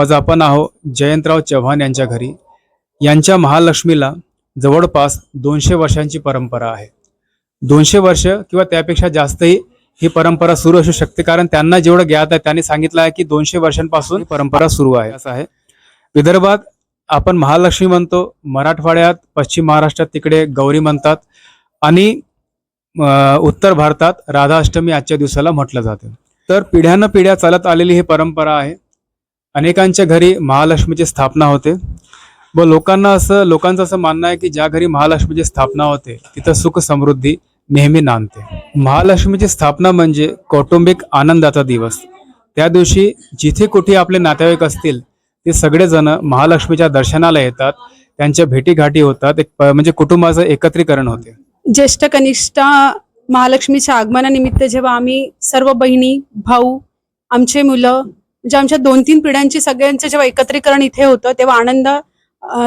आज आपण आहो जयंतराव चव्हाण यांच्या घरी. यांच्या महालक्ष्मीला जवळपास दोनशे वर्षांची परंपरा आहे. दोनशे वर्ष किंवा त्यापेक्षा जास्तही ही परंपरा सुरू असू शकते कारण त्यांना जेवढं ज्ञात आहे त्यांनी सांगितलं आहे की दोनशे वर्षांपासून परंपरा सुरू आहे. असं आहे. विदर्भात आपण महालक्ष्मी म्हणतो मराठवाड्यात पश्चिम महाराष्ट्रात तिकडे गौरी म्हणतात आणि उत्तर भारतात राधाअष्टमी आजच्या दिवसाला म्हटलं जातं. तर पिढ्यानं पिढ्या चालत आलेली ही परंपरा आहे. अनेकांच्या घरी महालक्ष्मीची स्थापना होते. व लोकांना असं लोकांचं असं मानणं आहे की ज्या घरी महालक्ष्मीची स्थापना होते तिथं सुख समृद्धी नेहमी नांदते. महालक्ष्मीची स्थापना म्हणजे कौटुंबिक आनंदाचा दिवस. त्या दिवशी जिथे कुठे आपले नातेवाईक असतील ते सगळेजण महालक्ष्मीच्या दर्शनाला येतात. त्यांच्या भेटीगाठी होतात. एक प- म्हणजे कुटुंबाचं एकत्रीकरण होते. ज्येष्ठ कनिष्ठ महालक्ष्मीच्या आगमनानिमित्त जेव्हा आम्ही सर्व बहिणी भाऊ आमचे मुलं म्हणजे आमच्या दोन तीन पिढ्यांची सगळ्यांचं जेव्हा एकत्रीकरण इथे होतं तेव्हा आनंद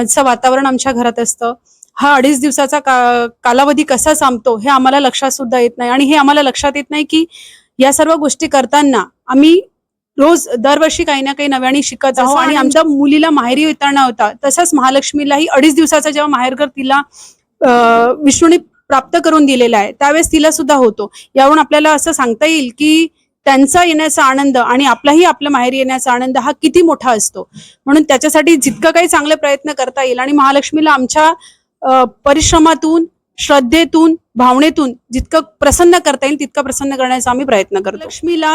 चं वातावरण आमच्या घरात असतं. हा अडीच दिवसाचा का कालावधी कसा संपतो हे आम्हाला लक्षात सुद्धा येत नाही. आणि हे आम्हाला लक्षात येत नाही की या सर्व गोष्टी करताना आम्ही रोज दरवर्षी काही ना काही नव्याने शिकत आहोत आणि आमच्या मुलीला माहेरी येताना होता. तसंच महालक्ष्मीलाही अडीच दिवसाचा जेव्हा माहेरघर तिला विष्णूने प्राप्त करून दिलेला आहे त्यावेळेस तिला सुद्धा होतो. यावरून आपल्याला असं सांगता येईल की त्यांचा येण्याचा आनंद आणि आपलाही आपलं माहेर येण्याचा आनंद हा किती मोठा असतो. म्हणून त्याच्यासाठी जितकं काही चांगले प्रयत्न करता येईल आणि महालक्ष्मीला आमच्या परिश्रमातून श्रद्धेतून भावनेतून जितकं प्रसन्न करता येईल तितकं प्रसन्न करण्याचा आम्ही प्रयत्न करतो. लक्ष्मीला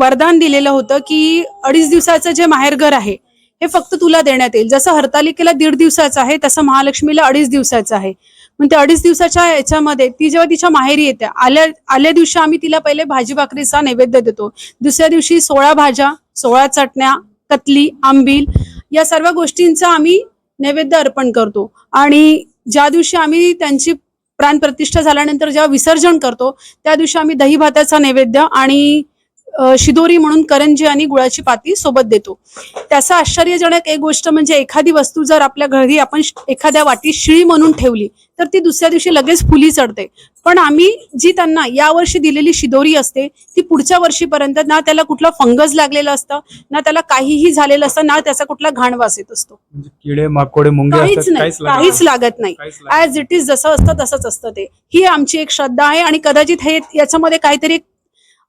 वरदान दिलेलं होतं की अडीच दिवसाचं जे माहेरघर आहे हे फक्त तुला देण्यात येईल. जसं हरतालिकेला दीड दिवसाचं आहे तसं महालक्ष्मीला अडीच दिवसाचं आहे. मग त्या अडीच दिवसाच्या याच्यामध्ये ती जेव्हा तिच्या माहेरी येते आल्या आल्या दिवशी आम्ही तिला पहिले भाजी भाकरीचा नैवेद्य देतो. दुसऱ्या दिवशी सोळा भाज्या सोळा चटण्या कतली आंबील या सर्व गोष्टींचा आम्ही नैवेद्य अर्पण करतो. आणि ज्या दिवशी आम्ही त्यांची प्राणप्रतिष्ठा झाल्यानंतर जेव्हा विसर्जन करतो त्या दिवशी आम्ही दही भाताचा नैवेद्य आणि शिदोरी म्हणून करंजी आणि गुळाची पाती सोबत देतो. त्याचं आश्चर्यजनक एक गोष्ट म्हणजे एखादी वस्तू जर आपल्या घरी आपण एखाद्या वाटीत शिळी म्हणून ठेवली तर ती दुसऱ्या दिवशी लगेच फुली चढते. पण आम्ही जी त्यांना यावर्षी दिलेली शिदोरी असते ती पुढच्या वर्षीपर्यंत ना त्याला कुठलं फंगस लागलेलं असतं ना त्याला काहीही झालेलं असतं ना त्याचा कुठला घाण वास येत असतो. म्हणजे किडे माकोडे काहीच नाही काहीच लागत नाही. ऍज इट इज जसं असतं तसंच असतं ते. ही आमची एक श्रद्धा आहे आणि कदाचित हे याच्यामध्ये काहीतरी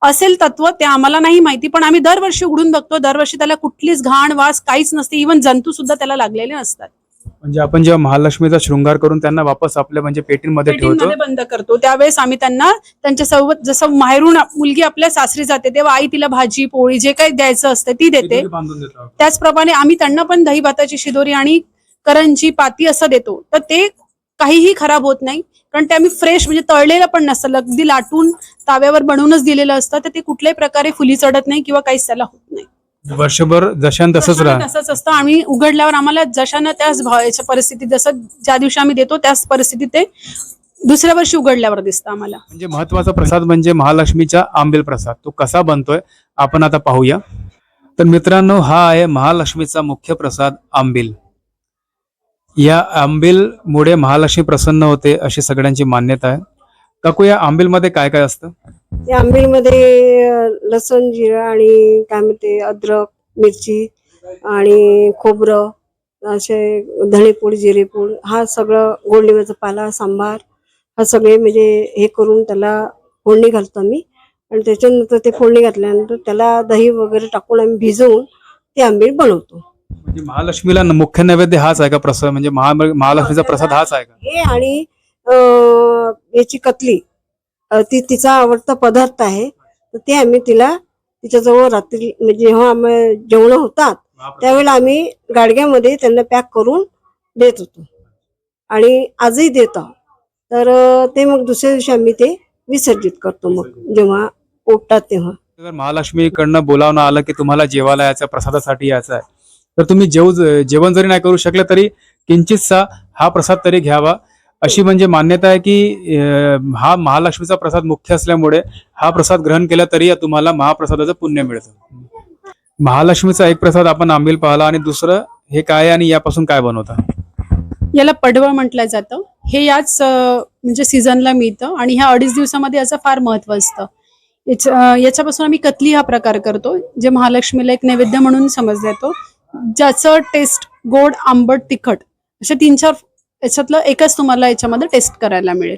असेल तत्व ते आम्हाला नाही माहिती पण आम्ही दरवर्षी उघडून बघतो दरवर्षी त्याला कुठलीच घाण वास काहीच नसते. इव्हन जंतू सुद्धा त्याला लागलेले नसतात. म्हणजे आपण जेव्हा महालक्ष्मीचा शृंगार करून त्यांना वापस आपल्या म्हणजे पेटींमध्ये ठेवतो. बंद करतो. त्यावेळेस आम्ही त्यांना त्यांच्यासोबत जसं माहेरून मुलगी आपल्या सासरी जाते तेव्हा आई तिला भाजी पोळी जे काही द्यायचं असतं ती देते. त्याचप्रमाणे आम्ही त्यांना पण दही भाताची शिदोरी आणि करंजी पाती असं देतो. तर ते काहीही खराब होत नाही. कारण ते आम्ही फ्रेश म्हणजे तळलेलं पण नसतं. अगदी लाटून ताव्यावर बनवूनच दिलेलं असतं. तर ते कुठल्याही प्रकारे फुली चढत नाही किंवा काहीच त्याला होत नाही. वर्षभर जशान तसंच तसंच असतं. आम्ही उघडल्यावर आम्हाला जशानं त्याच भावाच्या परिस्थितीत जसं ज्या दिवशी आम्ही देतो त्याच परिस्थितीत ते दुसऱ्या वर्षी उघडल्यावर दिसतं आम्हाला. म्हणजे महत्त्वाचा प्रसाद म्हणजे महालक्ष्मीचा आंबील प्रसाद. तो कसा बनतोय आपण आता पाहूया. तर मित्रांनो हा आहे महालक्ष्मीचा मुख्य प्रसाद आंबील. या आंबीलमुळे महालक्ष्मी प्रसन्न होते अशी सगळ्यांची मान्यता आहे. काकू या आंबीलमध्ये काय काय असतं? या आंबीलमध्ये लसूण जिरं आणि काय म्हणते अद्रक मिरची आणि खोबरं असे धणेपूड जिरेपूड हा सगळं गोडलिंबाचा पाला सांबार हा सगळे म्हणजे हे करून त्याला फोडणी घालतो आम्ही. आणि त्याच्यानंतर ते फोडणी घातल्यानंतर त्याला दही वगैरे टाकून आम्ही भिजवून ते आंबील बनवतो. म्हणजे महालक्ष्मीला न- मुख्य नैवेद्य हाच आहे का प्रसाद? म्हणजे महा महालक्ष्मीचा प्रसाद हाच आहे का? हे आणि अ, याची कतली. अ, ती तिचा आवडता पदार्थ आहे. तर ते आम्ही तिला तिच्याजवळ रात्री म्हणजे जेव्हा आम्ही जेवण होतात त्यावेळेला आम्ही गाडग्यामध्ये त्यांना पॅक करून देत होतो. आणि आजही देत आहोत. तर अ, ते मग दुसऱ्या दिवशी आम्ही ते विसर्जित करतो मग जेव्हा ओढतात तेव्हा. जर महालक्ष्मीकडनं बोलावणं आलं की तुम्हाला जेवायला यायचं प्रसादासाठी यायचं आहे. तर तुम्ही जेव जेवण जरी नाही करू शकले तरी किंचितसा हा प्रसाद तरी घ्यावा. अशी म्हणजे मान्यता आहे की हा महालक्ष्मीचा प्रसाद मुख्य असल्यामुळे हा प्रसाद ग्रहण केला तरी तुम्हाला महाप्रसादाचं पुण्य मिळतं. महालक्ष्मीचा एक प्रसाद आपण आंबील पाहिला आणि दुसरं हे काय आहे आणि यापासून काय बनवता? याला पडवळ म्हटलं जातं. हे याच म्हणजे सीझनला मिळतं आणि ह्या अडीच दिवसामध्ये याचं फार महत्त्व असतं. याच्या- याच्यापासून आम्ही कतली हा प्रकार करतो जे महालक्ष्मीला एक नैवेद्य म्हणून समजला येतो ज्याचं टेस्ट गोड आंबट तिखट अशा तीन चार याच्यातलं एकच तुम्हाला याच्यामध्ये टेस्ट करायला मिळेल.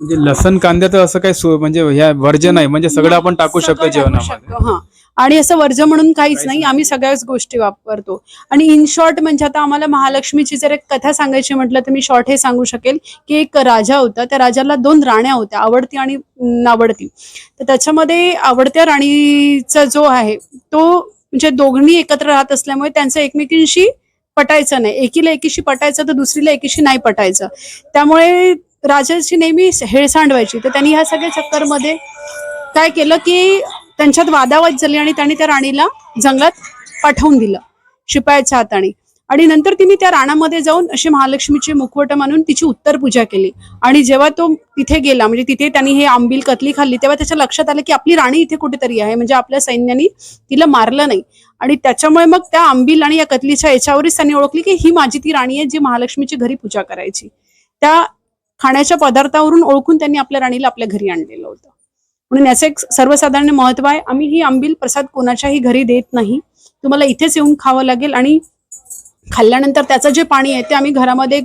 म्हणजे लसण कांद्याचं असं काही सो- म्हणजे ह्या वर्जन आहे म्हणजे सगळं आपण टाकू सगळं शकतो टाकू जेवणामध्ये. शकतो, हा. आणि असं वर्ज म्हणून काहीच नाही आम्ही सगळ्याच गोष्टी वापरतो. आणि इन शॉर्ट म्हणजे आता आम्हाला महालक्ष्मीची जर एक कथा सांगायची म्हटलं तर मी शॉर्ट हे सांगू शकेल की एक राजा होता त्या राजाला दोन राण्या होत्या आवडती आणि नावडती. तर त्याच्यामध्ये आवडत्या राणीचा जो आहे तो म्हणजे दोघांनी एकत्र राहत असल्यामुळे त्यांचं एकमेकींशी पटायचं नाही. एकीला एकीशी पटायचं तर दुसरीला एकीशी नाही पटायचं. त्यामुळे राजाची नेहमी हेळसांड व्हायची तर त्यांनी ह्या सगळ्या चक्करमध्ये काय केलं की त्यांच्यात वादावाद झाली आणि त्यांनी त्या राणीला जंगलात पाठवून दिलं. शिपायाच्या हाताने. आणि नंतर तिने त्या राणामध्ये जाऊन अशी महालक्ष्मीचे मुखवट मानून तिची उत्तर पूजा केली. आणि जेव्हा तो तिथे गेला म्हणजे तिथे त्यांनी हे आंबील कतली खाल्ली तेव्हा त्याच्या लक्षात आलं की आपली राणी इथे कुठेतरी आहे. म्हणजे आपल्या सैन्याने तिला मारलं नाही. आणि त्याच्यामुळे मग त्या आंबील आणि या कतलीच्या याच्यावरच त्यांनी ओळखली की ही माझी ती राणी आहे जी महालक्ष्मीची घरी पूजा करायची. त्या खाण्याच्या पदार्थावरून ओळखून त्यांनी आपल्या राणीला आपल्या घरी आणलेलं होतं. म्हणून याचं एक सर्वसाधारण महत्त्व आहे आम्ही ही आंबील प्रसाद कोणाच्याही घरी देत नाही. तुम्हाला इथेच येऊन खावं लागेल आणि खाल्ल्यानंतर त्याचं जे पाणी आहे ते आम्ही घरामध्ये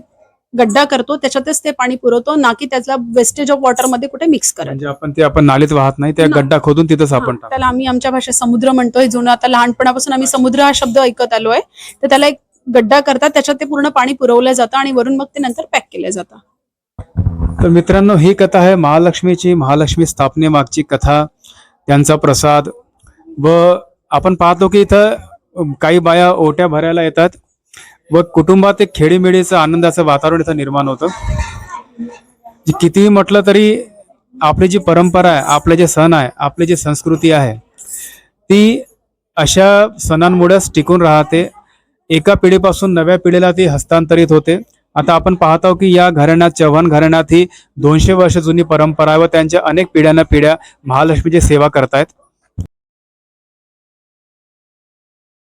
गड्डा करतो त्याच्यातच ते पाणी पुरवतो ना की त्याचा वेस्टेज ऑफ वॉटरमध्ये कुठे मिक्स करत. म्हणजे आपण ते आपण नालीत वाहत नाही त्या. गड्डा खोदून तिथंच आपण टाकतो. त्याला आम्ही आमच्या भाषेत समुद्र म्हणतोय जुनं आता लहानपणापासून आम्ही समुद्र हा शब्द ऐकत आलोय. तर त्याला एक गड्डा करतात त्याच्यात ते पूर्ण पाणी पुरवलं जातं आणि वरून मग ते नंतर पॅक केलं जातं. तर मित्रांनो ही कथा आहे महालक्ष्मीची महालक्ष्मी स्थापनेमागची कथा त्यांचा प्रसाद. व आपण पाहतो की इथं अम, काही बाया ओट्या भरायला येतात व कुटुंबात एक खेळीमेळीचं आनंदाचं वातावरण इथं निर्माण होतं. जे कितीही म्हटलं तरी आपली जी परंपरा आहे आपले जे सण आहे आपली जी संस्कृती आहे ती अशा सणांमुळेच टिकून राहते. एका पिढीपासून नव्या पिढीला ती हस्तांतरित होते. आता आपण पाहत आहोत की या घराण्यात चव्हाण घराण्यात ही दोनशे वर्ष जुनी परंपरा आहे व त्यांच्या अनेक पिढ्याना पिढ्या महालक्ष्मीची सेवा करतायत.